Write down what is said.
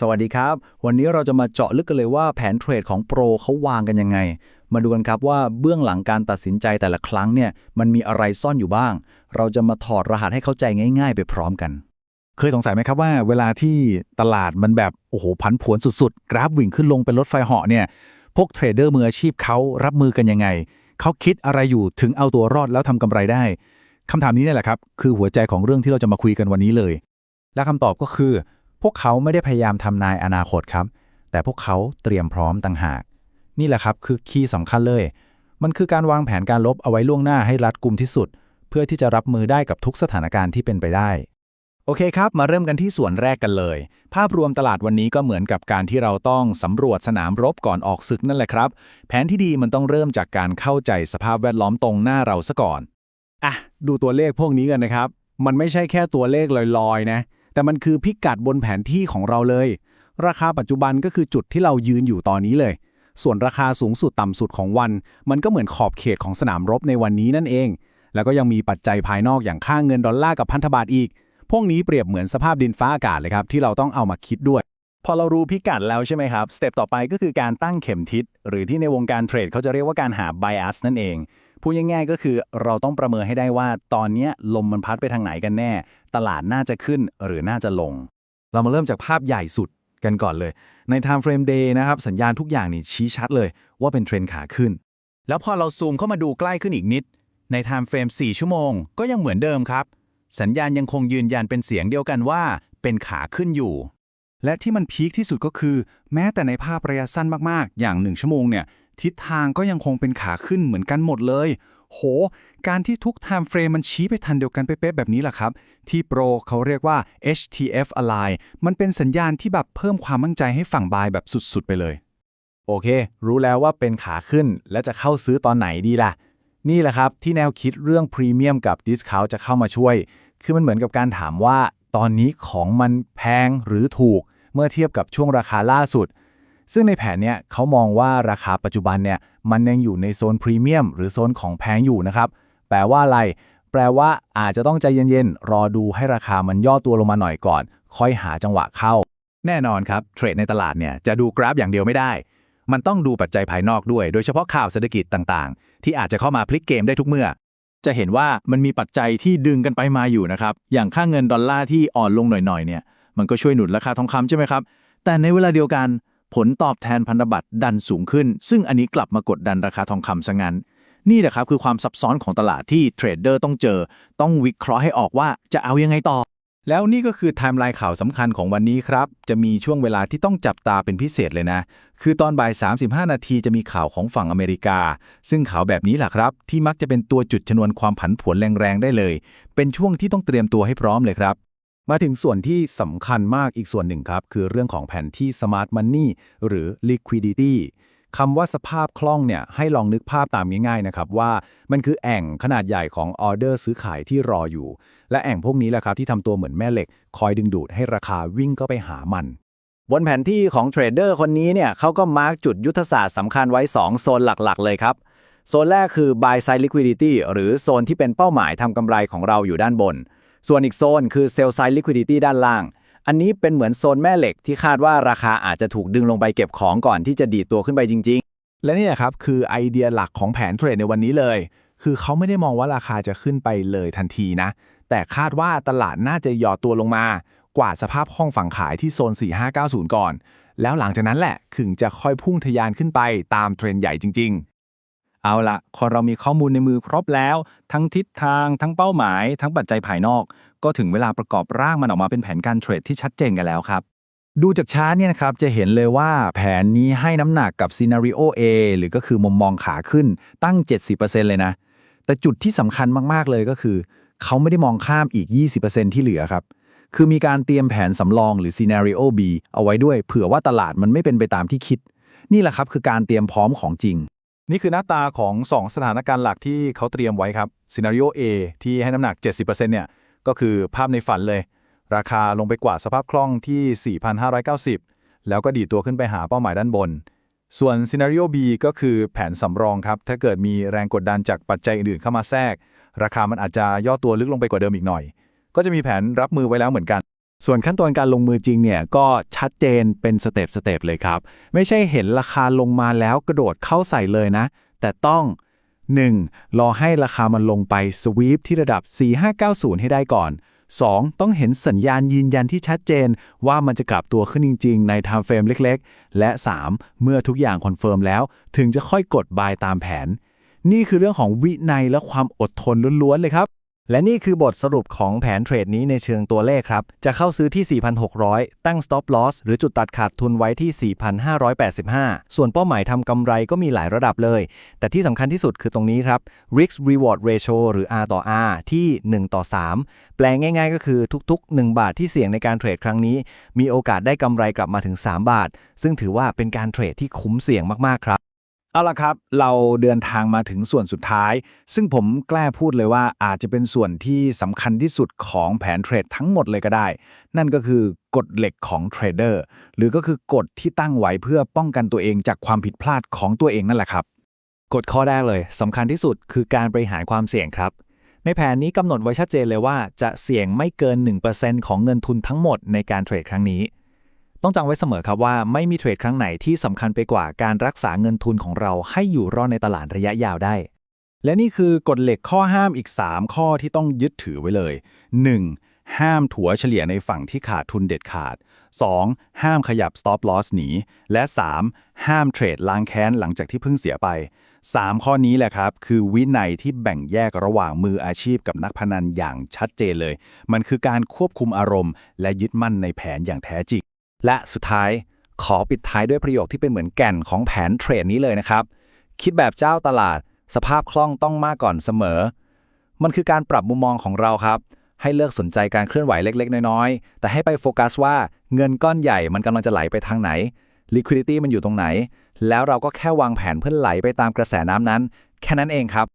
สวัสดีครับ วันนี้เราจะมาเจาะลึกกันเลยว่าแผนเทรดของโปรเขาวางกันยังไง มาดูกันครับว่าเบื้องหลังการตัดสินใจแต่ละครั้งเนี่ยมันมีอะไรซ่อนอยู่บ้าง เราจะมาถอดรหัสให้เข้าใจง่าย ๆ ไปพร้อมกัน เคยสงสัยไหมครับว่า เวลาที่ตลาดมันแบบโอ้โหพันผวนสุดๆ กราฟวิ่งขึ้นลงเป็นรถไฟเหาะเนี่ยพวกเทรดเดอร์มืออาชีพเขารับมือกันยังไงเขาคิดอะไรอยู่ถึงเอาตัวรอดแล้วทำกำไรได้คำถามนี้นี่แหละครับคือหัวใจของเรื่องที่เราจะมาคุยกันวันนี้เลย และคำตอบก็คือ พวกเขาไม่ได้พยายามทำนายอนาคตครับ แต่พวกเขาเตรียมพร้อมต่างหาก นี่แหละครับคือคีย์สำคัญเลย มันคือการวางแผนการลบเอาไว้ล่วงหน้าให้รัดกุมที่สุด เพื่อที่จะรับมือได้กับทุกสถานการณ์ที่เป็นไปได้ โอเคครับ มาเริ่มกันที่ส่วนแรกกันเลย ภาพรวมตลาดวันนี้ก็เหมือนกับการที่เราต้องสำรวจสนามรบก่อนออกศึกนั่นแหละครับ แผนที่ดีมันต้องเริ่มจากการเข้าใจสภาพแวดล้อมตรงหน้าเราซะก่อนอะดูตัวเลขพวกนี้กันนะครับ มันไม่ใช่แค่ตัวเลขลอยๆนะ แต่มันคือพิกัดบนแผนที่ของเราเลย ราคาปัจจุบันก็คือจุดที่เรายืนอยู่ตอนนี้เลย ส่วนราคาสูงสุดต่ำสุดของวัน มันก็เหมือนขอบเขตของสนามรบในวันนี้นั่นเอง แล้วก็ยังมีปัจจัยภายนอกอย่างค่าเงินดอลลาร์กับพันธบัตรอีก พวกนี้เปรียบเหมือนสภาพดินฟ้าอากาศเลยครับที่เราต้องเอามาคิดด้วยพอเรารู้พิกัดแล้วใช่ไหมครับ สเต็ปต่อไปก็คือการตั้งเข็มทิศ หรือที่ในวงการเทรดเขาจะเรียกว่าการหา bias นั่นเอง พูดง่ายๆก็คือเราต้องประเมินให้ได้ว่าตอนนี้ลมมันพัดไปทางไหนกันแน่ ตลาดน่าจะขึ้นหรือน่าจะลง เรามาเริ่มจากภาพใหญ่สุดกันก่อนเลย ใน time frame day นะครับ สัญญาณทุกอย่างนี่ชี้ชัดเลยว่าเป็นเทรนขาขึ้น แล้วพอเราซูมเข้ามาดูใกล้ขึ้นอีกนิด ใน time frame 4 ชั่วโมง ก็ยังเหมือนเดิมครับ สัญญาณยังคงยืนยันเป็นเสียงเดียวกันว่า เป็นขาขึ้นอยู่ และที่มันพีคที่สุดก็คือ แม้แต่ในภาพระยะสั้นมากๆ อย่าง 1 ชั่วโมงเนี่ย ทิศทางก็ยังคงเป็นขาขึ้นเหมือนกันหมดเลย โห การที่ทุก time frame มันชี้ไปทันเดียวกันเป๊ะแบบนี้แหละครับ ที่โปรเขาเรียกว่า HTF align มันเป็นสัญญาณที่แบบเพิ่มความมั่นใจให้ฝั่งบายแบบสุดๆ ไปเลย โอเค รู้แล้วว่าเป็นขาขึ้นแล้วจะเข้าซื้อตอนไหนดีล่ะ นี่แหละครับที่แนวคิดเรื่องพรีเมียมกับดิสคาวจะเข้ามาช่วย คือมันเหมือนกับการถามว่า ตอนนี้ของมันแพงหรือถูก เมื่อเทียบกับช่วงราคาล่าสุด ซึ่งในแผนเนี้ยเขามองว่าราคาปัจจุบันเนี่ยมันยังอยู่ในโซนพรีเมียมหรือโซนของแพงอยู่นะครับ แปลว่าอะไร แปลว่าอาจจะต้องใจเย็นๆ รอดูให้ราคามันย่อตัวลงมาหน่อยก่อน ค่อยหาจังหวะเข้า แน่นอนครับ เทรดในตลาดเนี่ยจะดูกราฟอย่างเดียวไม่ได้ มันต้องดูปัจจัยภายนอกด้วย โดยเฉพาะข่าวเศรษฐกิจต่างๆ ที่อาจจะเข้ามาพลิกเกมได้ทุกเมื่อ จะเห็นว่ามันมีปัจจัยที่ดึงกันไปมาอยู่นะครับ อย่างค่าเงินดอลลาร์ที่อ่อนลงหน่อยๆ เนี่ย มันก็ช่วยหนุนราคาทองคำใช่ไหมครับ แต่ในเวลาเดียวกัน ผลตอบแทนพันธบัตรดันสูงขึ้น ซึ่งอันนี้กลับมากดดันราคาทองคำซะงั้น นี่แหละครับคือความซับซ้อนของตลาดที่เทรดเดอร์ต้องเจอ ต้องวิเคราะห์ให้ออกว่าจะเอายังไงต่อ แล้วนี่ก็คือไทม์ไลน์ข่าวสำคัญของวันนี้ครับ จะมีช่วงเวลาที่ต้องจับตาเป็นพิเศษเลยนะ คือตอนบ่าย 35 นาทีจะมีข่าวของฝั่งอเมริกา ซึ่งข่าวแบบนี้แหละครับ ที่มักจะเป็นตัวจุดชนวนความผันผวนแรงๆได้เลย เป็นช่วงที่ต้องเตรียมตัวให้พร้อมเลยครับ มาถึงส่วนที่สำคัญมากอีกส่วนหนึ่งครับ คือเรื่องของแผนที่ Smart Money หรือ Liquidity คำว่าสภาพคล่องเนี่ยให้ลองนึกภาพตามง่ายๆนะครับว่ามันคือแอ่งขนาดใหญ่ของออเดอร์ซื้อขายที่รออยู่ และแอ่งพวกนี้แหละครับที่ทำตัวเหมือนแม่เหล็ก คอยดึงดูดให้ราคาวิ่งเข้าไปหามัน บนแผนที่ของเทรดเดอร์คนนี้เนี่ยเขาก็มาร์กจุดยุทธศาสตร์สำคัญไว้ 2 โซนหลักๆ เลยครับ โซนแรกคือ buy side liquidity หรือโซนที่เป็นเป้าหมายทำกำไรของเราอยู่ด้านบน ส่วนอีกโซนคือ sell side liquidity ด้านล่าง อันนี้เป็นเหมือนโซนแม่เหล็กที่คาดว่าราคาอาจจะถูกดึงลงไปเก็บของก่อนที่จะดีดตัวขึ้นไปจริง ๆ และนี่แหละครับคือไอเดียหลักของแผนเทรดในวันนี้เลย คือเขาไม่ได้มองว่าราคาจะขึ้นไปเลยทันทีนะ แต่คาดว่าตลาดน่าจะหย่อตัวลงมา กว่าดสภาพห้องฝั่งขายที่โซน 4590 ก่อน แล้วหลังจากนั้นแหละถึงจะค่อยพุ่งทะยานขึ้นไปตามเทรนด์ใหญ่จริง ๆ เอาละพอเรามีข้อมูลในมือครบแล้ว ทั้งทิศทาง ทั้งเป้าหมาย ทั้งปัจจัยภายนอก ก็ถึงเวลาประกอบร่างมันออกมาเป็นแผนการเทรดที่ชัดเจนกันแล้วครับ ดูจากชาร์ตเนี่ยนะครับจะเห็นเลยว่าแผนนี้ให้น้ำหนักกับซีนารีโอ A หรือก็คือมุมมองขาขึ้นตั้ง 70%เลยนะ แต่จุดที่สำคัญมากๆเลยก็คือ เขาไม่ได้มองข้ามอีก 20%ที่เหลือครับคือมีการเตรียมแผนสำรองหรือ Scenario B เอาไว้ด้วย เผื่อว่าตลาดมันไม่เป็นไปตามที่คิด นี่แหละครับคือการเตรียมพร้อมของจริง นี่คือหน้าตาของ 2 สถานการณ์หลักที่เขาเตรียมไว้ครับ Scenario A ที่ให้น้ำหนัก 70%เนี่ยก็คือภาพในฝันเลย ราคาลงไปกว่าสภาพคล่องที่ 4,590 แล้วก็ดีตัวขึ้นไปหาเป้าหมายด้านบน ส่วน Scenario B ก็คือแผนสำรองครับ ถ้าเกิดมีแรงกดดันจากปัจจัยอื่นๆเข้ามาแทรก ราคามันอาจจะย่อตัวลึกลงไปกว่าเดิมอีกหน่อย ก็จะมีแผนรับมือไว้แล้วเหมือนกัน ส่วนขั้นตอนการลงมือจริงเนี่ยก็ชัดเจนเป็นสเต็ปสเต็ปเลยครับ ไม่ใช่เห็นราคาลงมาแล้วกระโดดเข้าใส่เลยนะ แต่ต้อง 1. รอให้ราคามันลงไปสวีปที่ระดับ 4590 ให้ได้ก่อน 2. ต้องเห็นสัญญาณยืนยันที่ชัดเจนว่ามันจะกลับตัวขึ้นจริง ๆ ใน time frame เล็กๆ และ 3. เมื่อทุกอย่างคอนเฟิร์มแล้ว ถึงจะค่อยกด buy ตามแผน นี่คือเรื่องของวินัยและความอดทนล้วนๆเลยครับ และนี่คือบทสรุปของแผนเทรดนี้ในเชิงตัวเลขครับ จะเข้าซื้อที่ 4,600 ตั้ง stop loss หรือจุดตัดขาดทุนไว้ที่ 4,585 ส่วนเป้าหมายทำกำไรก็มีหลายระดับเลย แต่ที่สำคัญที่สุดคือตรงนี้ครับ risk reward ratio หรือ R ต่อ R ที่ 1 ต่อ 3 แปลงง่ายๆ ก็คือทุก ๆ 1 บาทที่เสี่ยงในการเทรดครั้งนี้ มีโอกาสได้กำไรกลับมาถึง 3 บาท ซึ่งถือว่าเป็นการเทรดที่คุ้มเสี่ยงมากๆครับ เอาละครับ เราเดินทางมาถึงส่วนสุดท้าย ซึ่งผมกล้าพูดเลยว่าอาจจะเป็นส่วนที่สำคัญที่สุดของแผนเทรดทั้งหมดเลยก็ได้ นั่นก็คือกฎเหล็กของเทรดเดอร์หรือก็คือกฎที่ตั้งไว้เพื่อป้องกันตัวเองจากความผิดพลาดของตัวเองนั่นแหละครับ กฎข้อแรกเลยสำคัญที่สุดคือการบริหารความเสี่ยงครับ ในแผนนี้กำหนดไว้ชัดเจนเลยว่าจะเสี่ยงไม่เกิน 1%ของเงินทุนทั้งหมดในการเทรดครั้งนี้ ต้องจำไว้เสมอครับว่าไม่มีเทรดครั้งไหนที่สำคัญไปกว่าการรักษาเงินทุนของเราให้อยู่รอดในตลาดระยะยาวได้ และนี่คือกฎเหล็กข้อห้ามอีก 3 ข้อที่ต้องยึดถือไว้เลย 1. ห้ามถัวเฉลี่ยในฝั่งที่ขาดทุนเด็ดขาด 2. ห้ามขยับ stop loss หนี และ 3. ห้ามเทรดล้างแค้นหลังจากที่เพิ่งเสียไป 3 ข้อนี้แหละครับ คือวินัยที่แบ่งแยกระหว่างมืออาชีพกับนักพนันอย่างชัดเจนเลย มันคือการควบคุมอารมณ์ และยึดมั่นในแผนอย่างแท้จริง และสุดท้ายขอปิดท้ายด้วยประโยคที่เป็นเหมือนแก่นของแผนเทรดนี้เลยนะครับ คิดแบบเจ้าตลาด สภาพคล่องต้องมากก่อนเสมอ มันคือการปรับมุมมองของเราครับ ให้เลิกสนใจการเคลื่อนไหวเล็ก ๆ น้อยๆ แต่ให้ไปโฟกัสว่าเงินก้อนใหญ่มันกำลังจะไหลไปทางไหน liquidity มันอยู่ตรงไหน แล้วเราก็แค่วางแผนเพื่อไหลไปตามกระแสน้ำนั้น แค่นั้นเองครับ